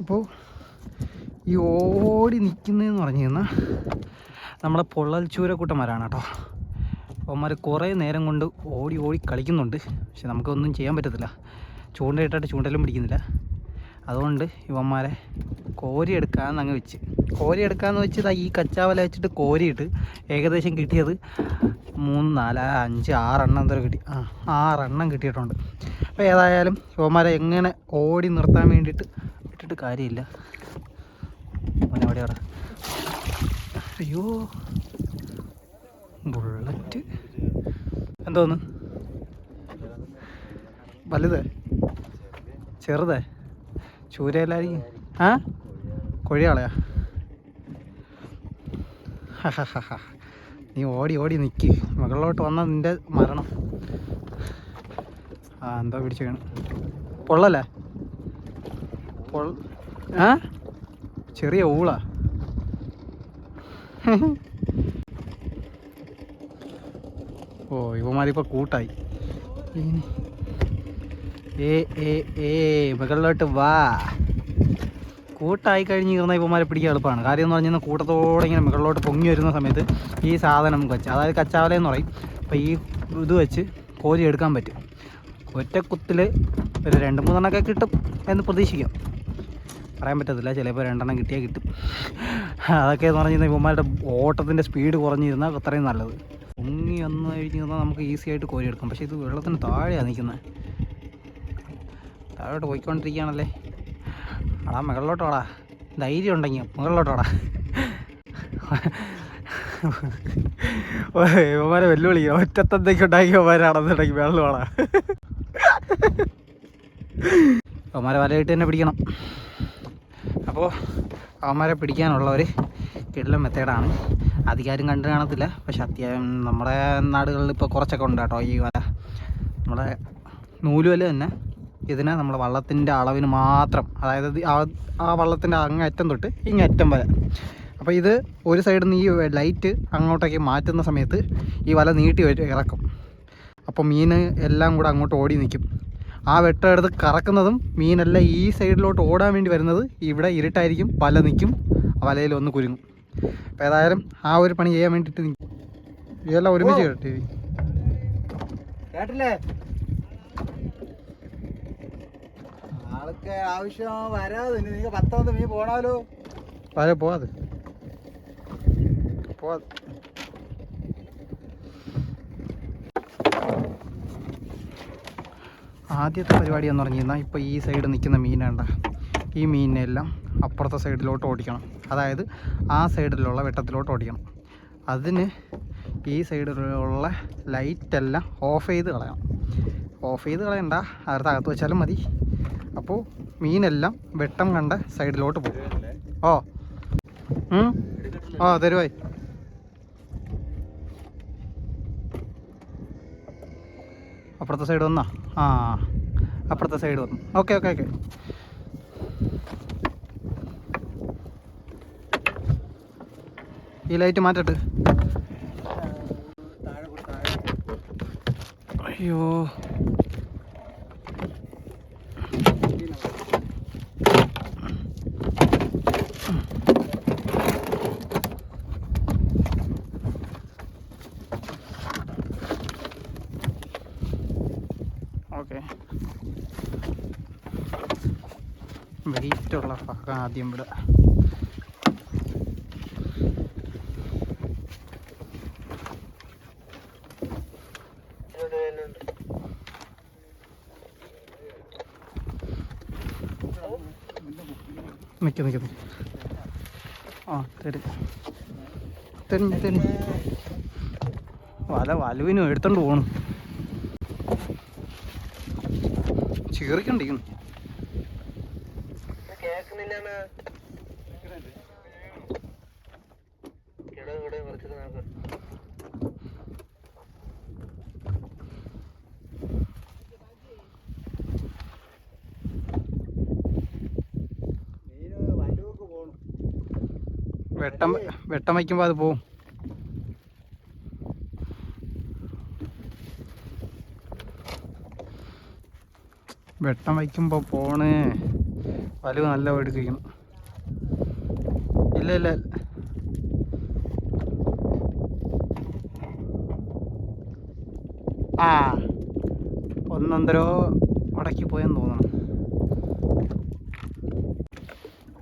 അപ്പോൾ ഈ ഓടി നിൽക്കുന്നതെന്ന് പറഞ്ഞു കഴിഞ്ഞാൽ നമ്മുടെ പൊള്ളൽ ചൂരക്കൂട്ടന്മാരാണ് കേട്ടോ. അവന്മാർ കുറേ നേരം കൊണ്ട് ഓടി ഓടി കളിക്കുന്നുണ്ട്. പക്ഷെ നമുക്കൊന്നും ചെയ്യാൻ പറ്റത്തില്ല. ചൂണ്ടയിട്ടിട്ട് ചൂണ്ടലും പിടിക്കുന്നില്ല. അതുകൊണ്ട് ഇവന്മാരെ കോരിയെടുക്കാമെന്ന് അങ്ങ് വെച്ച്. കോരിയെടുക്കാമെന്ന് വെച്ച് ഈ കച്ചാവല വെച്ചിട്ട് കോരിയിട്ട് ഏകദേശം കിട്ടിയത് മൂന്ന് നാല് അഞ്ച് ആറെണ്ണം എന്തോ കിട്ടി. ആ ആറെണ്ണം കിട്ടിയിട്ടുണ്ട്. അപ്പോൾ ഏതായാലും ഇവന്മാരെ എങ്ങനെ ഓടി നിർത്താൻ വേണ്ടിയിട്ട് ഇട്ടിട്ട് കാര്യമില്ല. അവിടെ അയ്യോ. ബുള്ളറ്റ് എന്തോന്ന്? വലുത്? ചെറുതേ? ചൂരയിലായിരിക്കും. ആ? കൊഴിയാളയാ. നീ ഓടി ഓടി നിൽക്ക് മുകളിലോട്ട് വന്ന നിന്റെ മരണം. ആ എന്തോ പിടിച്ചു വീണ് പൊള്ളല്ലേ ആ? ചെറിയ ഊളാ. ഓ ഇവന്മാരിപ്പോൾ കൂട്ടായി. ഏ മുകളിലോട്ട് വാ. കൂട്ടായി കഴിഞ്ഞ് ഇരുന്ന ഇവന്മാരെ പിടിക്കാൻ എളുപ്പമാണ്. കാര്യം എന്ന് പറഞ്ഞാൽ കൂട്ടത്തോടെ ഇങ്ങനെ മുകളിലോട്ട് പൊങ്ങി വരുന്ന സമയത്ത് ഈ സാധനം വെച്ച് അതായത് കച്ചാവല എന്ന് പറയും. അപ്പോൾ ഈ ഇത് വെച്ച് കോരി എടുക്കാൻ പറ്റും. ഒറ്റ കുത്തിൽ ഒരു രണ്ട് മൂന്നെണ്ണമൊക്കെ കിട്ടും എന്ന് പ്രതീക്ഷിക്കാം. പറയാൻ പറ്റത്തില്ല. ചിലപ്പോൾ രണ്ടെണ്ണം കിട്ടിയാൽ കിട്ടും. അതൊക്കെ എന്ന് പറഞ്ഞാൽ ഇവന്മാരുടെ ഓട്ടത്തിന്റെ സ്പീഡ് കുറഞ്ഞിരുന്നാൽ അത്രയും നല്ലത്. പൊങ്ങി വന്നു തന്നാൽ നമുക്ക് ഈസി ആയിട്ട് കോരി എടുക്കാം. പക്ഷേ ഇത് വെള്ളത്തിന് താഴെയാണ് നിൽക്കുന്നത് താഴോട്ട് പോയിക്കൊണ്ടിരിക്കുകയാണല്ലേ? അടാ മുകളിലോട്ടോടാ. ധൈര്യം ഉണ്ടെങ്കിൽ മുകളിലോട്ടോടാ. ഇവന്മാരെ വെല്ലുവിളിക്കുക ഒറ്റത്തത്തേക്ക് ഉണ്ടാക്കി ഇവന്മാരാണെന്നുണ്ടെങ്കിൽ വെള്ളമാണ് ഇവന്മാരെ വലയിട്ട് തന്നെ പിടിക്കണം. അപ്പോൾ അവന്മാരെ പിടിക്കാനുള്ള ഒരു കിടിലം മെത്തേഡാണ്. അധികാരം കണ്ടു കാണത്തില്ല. പക്ഷെ അത്യാവശ്യം നമ്മുടെ നാടുകളിൽ ഇപ്പോൾ കുറച്ചൊക്കെ ഉണ്ട് കേട്ടോ. ഈ വല നമ്മുടെ നൂലുവല തന്നെ. ഇതിനെ നമ്മൾ വള്ളത്തിന്റെ അളവിന് മാത്രം അതായത് ആ വള്ളത്തിന്റെ അങ്ങറ്റം തൊട്ട് ഇങ്ങറ്റം വരെ. അപ്പോൾ ഇത് ഒരു സൈഡിൽ നിന്ന് ഈ ലൈറ്റ് അങ്ങോട്ടേക്ക് മാറ്റുന്ന സമയത്ത് ഈ വല നീട്ടി ഇറക്കും. അപ്പോൾ മീൻ എല്ലാം കൂടെ അങ്ങോട്ട് ഓടി നിൽക്കും. ആ വെട്ടം എടുത്ത് കറക്കുന്നതും മീനെല്ലാം ഈ സൈഡിലോട്ട് ഓടാൻ വേണ്ടി വരുന്നത് ഇവിടെ ഇരുട്ടായിരിക്കും പല നിൽക്കും വലയിൽ ഒന്ന് കുരുങ്ങും. അപ്പോൾ ഏതായാലും ആ ഒരു പണി ചെയ്യാൻ വേണ്ടിയിട്ട് നിൽക്കും ഇതെല്ലാം ഒരുമിച്ച് കേട്ടി കേട്ടില്ലേ? ആൾക്ക് ആവശ്യം വരാതെ നിങ്ങൾ പത്തൊമ്പത് മീൻ പോണാലോ? വല പോവാതെ. പോവാത്. ആദ്യത്തെ പരിപാടി എന്ന് പറഞ്ഞു കഴിഞ്ഞാൽ ഇപ്പോൾ ഈ സൈഡ് നിൽക്കുന്ന മീനുണ്ട ഈ മീനിനെല്ലാം അപ്പുറത്തെ സൈഡിലോട്ട് ഓടിക്കണം. അതായത് ആ സൈഡിലുള്ള വെട്ടത്തിലോട്ട് ഓടിക്കണം. അതിന് ഈ സൈഡിലുള്ള ലൈറ്റെല്ലാം ഓഫ് ചെയ്ത് കളയണം. ഓഫ് ചെയ്ത് കളയണ്ട. അടുത്ത് അകത്ത് വെച്ചാലും മതി. അപ്പോൾ മീനെല്ലാം വെട്ടം കണ്ട സൈഡിലോട്ട് പോകും. ഓ. ഓ തരുവായി. അപ്പുറത്തെ സൈഡ് വന്നാ? ആ അപ്പുറത്തെ സൈഡ് വന്നു. ഓക്കെ ഓക്കെ ഓക്കെ ഈ ലൈറ്റ് മാറ്റട്ട്. അയ്യോ. ഓക്കെ വെയിറ്റുള്ള ഭാഗം ആദ്യം ഇവിടെ. നിൽക്ക് നിൽക്ക്. ആ തരും. തരും തരും. വല വലുവിനും എടുത്തോണ്ട് പോണു. ചീറിക്കണ്ടിരിക്കുന്നു വെട്ടം വെട്ടം വയ്ക്കുമ്പോൾ അത് പോവും. വെട്ടം വയ്ക്കുമ്പോൾ പോണ്. വലുവ് നല്ല എടുക്കണം ഇല്ല ഇല്ല. ആ ഒന്നൊന്നരോ മടക്കി പോയെന്ന് തോന്നണം ഉം. ആ ഇതിന്റെ അടുത്ത്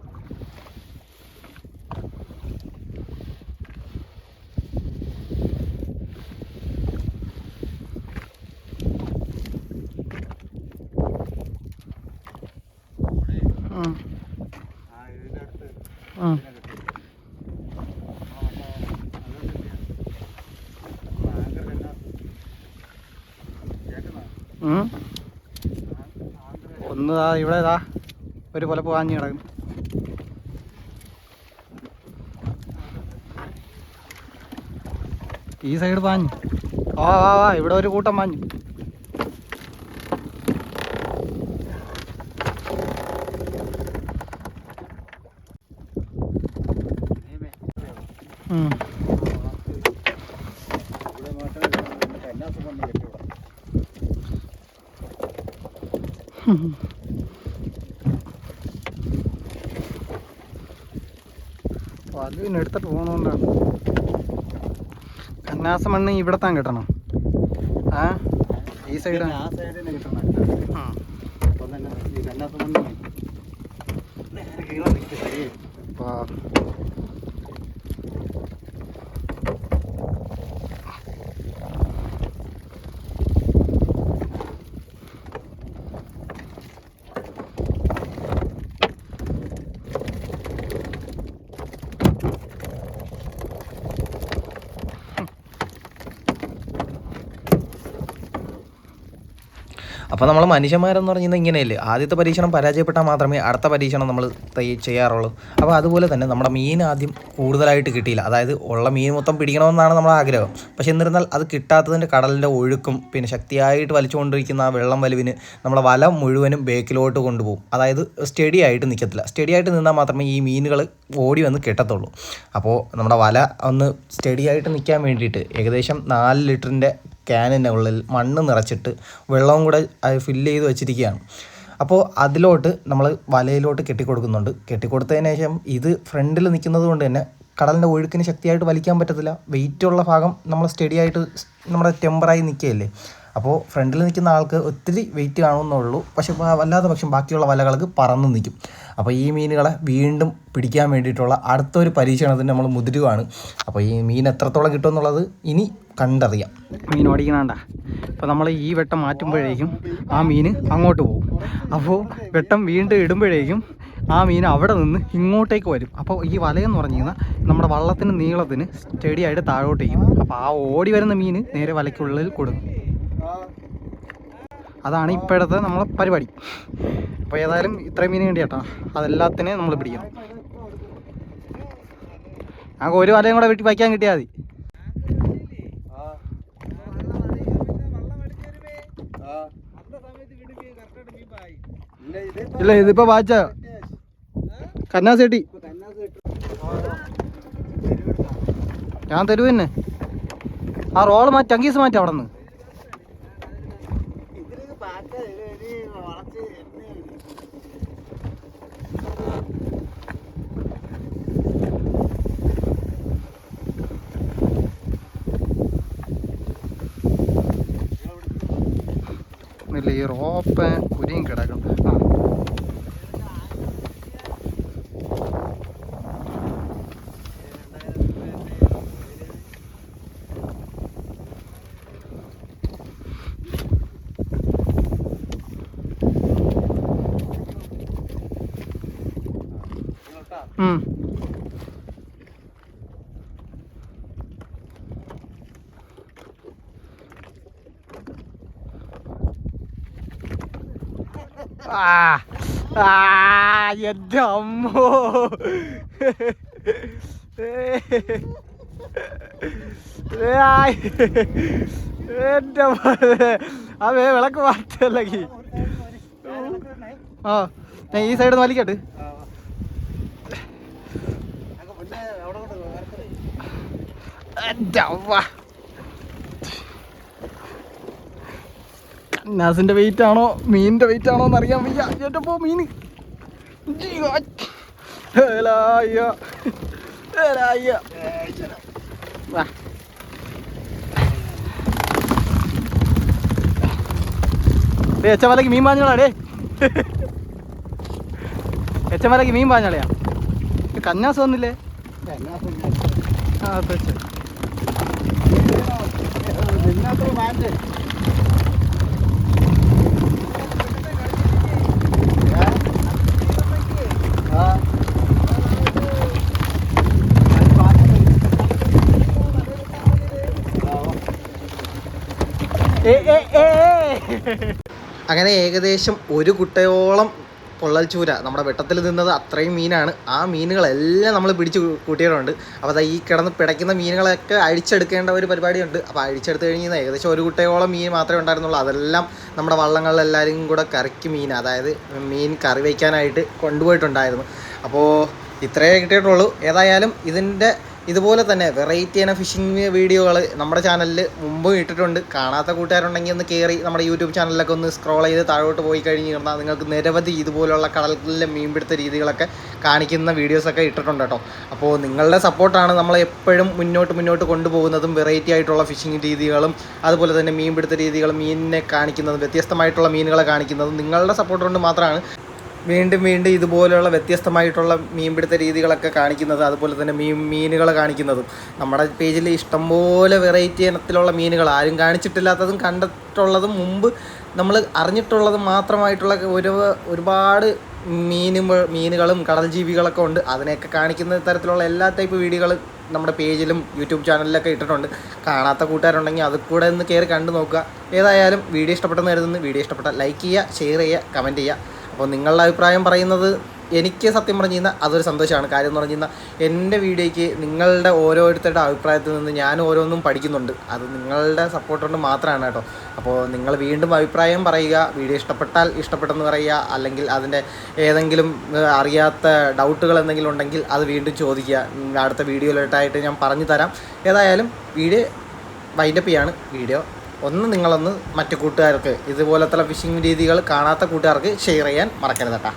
ഉം. ഇതിനെ കിട്ടി. നമ്മളെ മറ്റേ ആങ്കർ എന്നാ? കേക്കുന്നോ? ഉം. ആങ്കർ ഒന്ന് ദാ ഇവിടെ ഇതാ ഒരു പോലെ പോകാഞ്ഞ് കിടക്കും ഈ സൈഡ് പാഞ്ഞു. ആ വാ. ഇവിടെ ഒരു കൂട്ടം പാഞ്ഞു. കന്നാസ് കെട്ടിവിടാം. വലുവിന് എടുത്തിട്ട് പോകുന്നതുകൊണ്ടാണ് കന്നാസ മണ്ണ് ഇവിടെ താൻ കിട്ടണം. ആ ഈ സൈഡ്. പിന്നെ ആ സൈഡിൽ കിട്ടണം. അപ്പം തന്നെ ഈ മണ്ണ് അപ്പോൾ നമ്മൾ മനുഷ്യന്മാരെന്ന് പറഞ്ഞാൽ ഇങ്ങനെയല്ലേ? ആദ്യത്തെ പരീക്ഷണം പരാജയപ്പെട്ടാൽ മാത്രമേ അടുത്ത പരീക്ഷണം നമ്മൾ ചെയ്യാറുള്ളൂ. അപ്പോൾ അതുപോലെ തന്നെ നമ്മുടെ മീൻ ആദ്യം കൂടുതലായിട്ട് കിട്ടിയില്ല. അതായത് ഉള്ള മീൻ മൊത്തം പിടിക്കണമെന്നാണ് നമ്മുടെ ആഗ്രഹം. പക്ഷേ എന്നിരുന്നാൽ അത് കിട്ടാത്തതിന്റെ കടലിന്റെ ഒഴുക്കും പിന്നെ ശക്തിയായിട്ട് വലിച്ചുകൊണ്ടിരിക്കുന്ന ആ വെള്ളം വലിവിന് നമ്മുടെ വല മുഴുവനും ബേക്കിലോട്ട് കൊണ്ടുപോകും. അതായത് സ്റ്റഡി ആയിട്ട് നിൽക്കത്തില്ല. സ്റ്റഡി ആയിട്ട് നിന്നാൽ മാത്രമേ ഈ മീനുകൾ ഓടി വന്ന് കിട്ടത്തുള്ളൂ. അപ്പോൾ നമ്മുടെ വല ഒന്ന് സ്റ്റഡി ആയിട്ട് നിൽക്കാൻ വേണ്ടിയിട്ട് ഏകദേശം നാല് ലിറ്ററിന്റെ ക്യാനിന്റെ ഉള്ളിൽ മണ്ണ് നിറച്ചിട്ട് വെള്ളവും കൂടെ ഫില്ല് ചെയ്ത് വെച്ചിരിക്കുകയാണ്. അപ്പോൾ അതിലോട്ട് നമ്മൾ വലയിലോട്ട് കെട്ടിക്കൊടുക്കുന്നുണ്ട്. കെട്ടിക്കൊടുത്തതിന് ശേഷം ഇത് ഫ്രണ്ടിൽ നിൽക്കുന്നത് കൊണ്ട് തന്നെ കടലിന്റെ ഒഴുക്കിന് ശക്തിയായിട്ട് വലിക്കാൻ പറ്റത്തില്ല. വെയിറ്റുള്ള ഭാഗം നമ്മൾ സ്റ്റഡി ആയിട്ട് നമ്മുടെ ടെമ്പറായി നിൽക്കുകയല്ലേ? അപ്പോൾ ഫ്രണ്ടിൽ നിൽക്കുന്ന ആൾക്ക് ഒത്തിരി വെയിറ്റ് കാണുമെന്നുള്ളൂ. പക്ഷെ വല്ലാതെ പക്ഷം ബാക്കിയുള്ള വലകൾക്ക് പറന്ന് നിൽക്കും. അപ്പോൾ ഈ മീനുകളെ വീണ്ടും പിടിക്കാൻ വേണ്ടിയിട്ടുള്ള അടുത്തൊരു പരീക്ഷണത്തിന് നമ്മൾ മുതിരുവാണ്. അപ്പോൾ ഈ മീൻ എത്രത്തോളം കിട്ടുമെന്നുള്ളത് ഇനി കണ്ടറിയാം. മീൻ ഓടിക്കണണ്ട. അപ്പോൾ നമ്മൾ ഈ വെട്ടം മാറ്റുമ്പോഴേക്കും ആ മീൻ അങ്ങോട്ട് പോകും. അപ്പോൾ വെട്ടം വീണ്ടും ഇടുമ്പോഴേക്കും ആ മീൻ അവിടെ നിന്ന് ഇങ്ങോട്ടേക്ക് വരും. അപ്പോൾ ഈ വലയെന്ന് പറഞ്ഞു കഴിഞ്ഞാൽ നമ്മുടെ വള്ളത്തിന് നീളത്തിന് സ്റ്റഡി ആയിട്ട് താഴോട്ട് ചെയ്യും അപ്പോൾ ആ ഓടി വരുന്ന മീൻ നേരെ വലയ്ക്കുള്ളിൽ കൊടുക്കും. അതാണ് ഇപ്പോഴത്തെ നമ്മളെ പരിപാടി. അപ്പോൾ ഏതായാലും ഇത്രയും മീൻ വേണ്ടി കേട്ടോ അതെല്ലാത്തിനെയും നമ്മൾ പിടിക്കണം. ഞങ്ങൾക്ക് ഒരു വലയും കൂടെ വീട്ടിൽ വയ്ക്കാൻ കിട്ടിയാൽ മതി. ഇല്ല, ഇതിപ്പോ വാച്ച കന്നാസേട്ടി. ഞാൻ തരൂ തന്നെ ആ റോൾ മാറ്റി ചങ്കീസ് മാറ്റി അവിടെ നിന്ന് ഇതിലേക്ക് പാറ്റ ഇത് ഇനി വളച്ച് എണ്ണ റോപ്പ് കുരിയും കിടക്കും ആ ഉം. എന്റെ അമ്മോ. എന്റെ അവേ വിളക്ക് മാറ്റല്ലെങ്കിൽ ആ ഞാൻ ഈ സൈഡ് വലിക്കട്ടെ. എന്റെ അമ്മ. കന്നാസിന്റെ വെയിറ്റ് ആണോ? മീനിന്റെ വെയിറ്റ് ആണോ എന്ന് അറിയാൻ വയ്യ ഏറ്റപ്പോ മീൻ എച്ചമലക്ക് മീൻ പാഞ്ഞോളാ ഡേ. എച്ചമലക്ക് മീൻ പാഞ്ഞോളയാ. കന്നാസ് വന്നില്ലേ? ആ അത് വെച്ച് ഇതിനകത്ത് വാങ്ങ്. ഏ? ആ. അത് വാങ്ങ്. ആ. ഏ ഏ ഏ ഏ. അങ്ങനെ ഏകദേശം ഒരു കുട്ടയോളം പൊള്ളൽ ചൂര നമ്മുടെ വെട്ടത്തിൽ നിന്നത് അത്രയും മീനാണ്. ആ മീനുകളെല്ലാം നമ്മൾ പിടിച്ച് കൂട്ടിയിട്ടുണ്ട്. അപ്പോൾ ഈ കിടന്ന് പിടയ്ക്കുന്ന മീനുകളൊക്കെ അഴിച്ചെടുക്കേണ്ട ഒരു പരിപാടിയുണ്ട്. അപ്പോൾ അഴിച്ചെടുത്ത് കഴിഞ്ഞാൽ ഏകദേശം ഒരു കുട്ടയോളം മീൻ മാത്രമേ ഉണ്ടായിരുന്നുള്ളൂ. അതെല്ലാം നമ്മുടെ വള്ളങ്ങളിലെല്ലാവരും കൂടെ കറിക്ക് മീൻ അതായത് മീൻ കറി വയ്ക്കാനായിട്ട് കൊണ്ടുപോയിട്ടുണ്ടായിരുന്നു. അപ്പോൾ ഇത്രയേ കിട്ടിയിട്ടുള്ളൂ. ഏതായാലും ഇതിന്റെ ഇതുപോലെ തന്നെ വെറൈറ്റി ആയ ഫിഷിംഗ് വീഡിയോകൾ നമ്മുടെ ചാനലിൽ മുമ്പും ഇട്ടിട്ടുണ്ട്. കാണാത്ത കൂട്ടുകാരുണ്ടെങ്കിൽ ഒന്ന് കയറി നമ്മുടെ യൂട്യൂബ് ചാനലിലൊക്കെ ഒന്ന് സ്ക്രോൾ ചെയ്ത് താഴോട്ട് പോയി കഴിഞ്ഞ് കഴിഞ്ഞാൽ നിങ്ങൾക്ക് നിരവധി ഇതുപോലുള്ള കടലിലെ മീൻപിടുത്ത രീതികളൊക്കെ കാണിക്കുന്ന വീഡിയോസൊക്കെ ഇട്ടിട്ടുണ്ട് കേട്ടോ. അപ്പോൾ നിങ്ങളുടെ സപ്പോർട്ടാണ് നമ്മളെ എപ്പോഴും മുന്നോട്ട് മുന്നോട്ട് കൊണ്ടുപോകുന്നതും വെറൈറ്റി ആയിട്ടുള്ള ഫിഷിംഗ് രീതികളും അതുപോലെ തന്നെ മീൻപിടുത്ത രീതികളും മീനിനെ കാണിക്കുന്നതും വ്യത്യസ്തമായിട്ടുള്ള മീനുകളെ കാണിക്കുന്നതും നിങ്ങളുടെ സപ്പോർട്ട് കൊണ്ട് മാത്രമാണ്. വീണ്ടും വീണ്ടും ഇതുപോലെയുള്ള വ്യത്യസ്തമായിട്ടുള്ള മീൻപിടുത്ത രീതികളൊക്കെ കാണിക്കുന്നത് അതുപോലെ തന്നെ മീൻ മീനുകൾ കാണിക്കുന്നതും. നമ്മുടെ പേജിൽ ഇഷ്ടംപോലെ വെറൈറ്റി ഇനത്തിലുള്ള മീനുകൾ. ആരും കാണിച്ചിട്ടില്ലാത്തതും കണ്ടിട്ടുള്ളതും മുമ്പ് നമ്മൾ അറിഞ്ഞിട്ടുള്ളതും മാത്രമായിട്ടുള്ള ഒരു ഒരുപാട് മീനും മീനുകളും കടൽ ജീവികളൊക്കെ ഉണ്ട്. അതിനെയൊക്കെ കാണിക്കുന്ന തരത്തിലുള്ള എല്ലാ ടൈപ്പ് വീഡിയോകളും നമ്മുടെ പേജിലും യൂട്യൂബ് ചാനലിലൊക്കെ ഇട്ടിട്ടുണ്ട്. കാണാത്ത കൂട്ടുകാരുണ്ടെങ്കിൽ അത് കൂടെ ഒന്ന് കയറി കണ്ടു നോക്കുക. ഏതായാലും വീഡിയോ ഇഷ്ടപ്പെട്ടെന്ന് കരുതുന്നു. വീഡിയോ ഇഷ്ടപ്പെട്ട ലൈക്ക് ചെയ്യുക ഷെയർ ചെയ്യുക കമന്റ് ചെയ്യുക. അപ്പോൾ നിങ്ങളുടെ അഭിപ്രായം പറയുന്നത് എനിക്ക് സത്യം പറഞ്ഞു കഴിഞ്ഞാൽ അതൊരു സന്തോഷമാണ്. കാര്യം എന്ന് പറഞ്ഞു കഴിഞ്ഞാൽ എന്റെ വീഡിയോയ്ക്ക് നിങ്ങളുടെ ഓരോരുത്തരുടെ അഭിപ്രായത്തിൽ നിന്ന് ഞാൻ ഓരോന്നും പഠിക്കുന്നുണ്ട്. അത് നിങ്ങളുടെ സപ്പോർട്ട് കൊണ്ട് മാത്രമാണ് കേട്ടോ. അപ്പോൾ നിങ്ങൾ വീണ്ടും അഭിപ്രായം പറയുക വീഡിയോ ഇഷ്ടപ്പെട്ടാൽ ഇഷ്ടപ്പെട്ടെന്ന് പറയുക അല്ലെങ്കിൽ അതിന്റെ ഏതെങ്കിലും അറിയാത്ത ഡൗട്ടുകൾ എന്തെങ്കിലും ഉണ്ടെങ്കിൽ അത് വീണ്ടും ചോദിക്കുക. അടുത്ത വീഡിയോയിലോട്ടായിട്ട് ഞാൻ പറഞ്ഞു തരാം. ഏതായാലും വീഡിയോ വൈൻഡപ്പ് ചെയ്യാണ്. വീഡിയോ ഒന്ന് നിങ്ങളൊന്ന് മറ്റു കൂട്ടുകാർക്ക് ഇതുപോലത്തെ ഫിഷിംഗ് രീതികൾ കാണാത്ത കൂട്ടുകാർക്ക് ഷെയർ ചെയ്യാൻ മറക്കരുത് കേട്ടോ.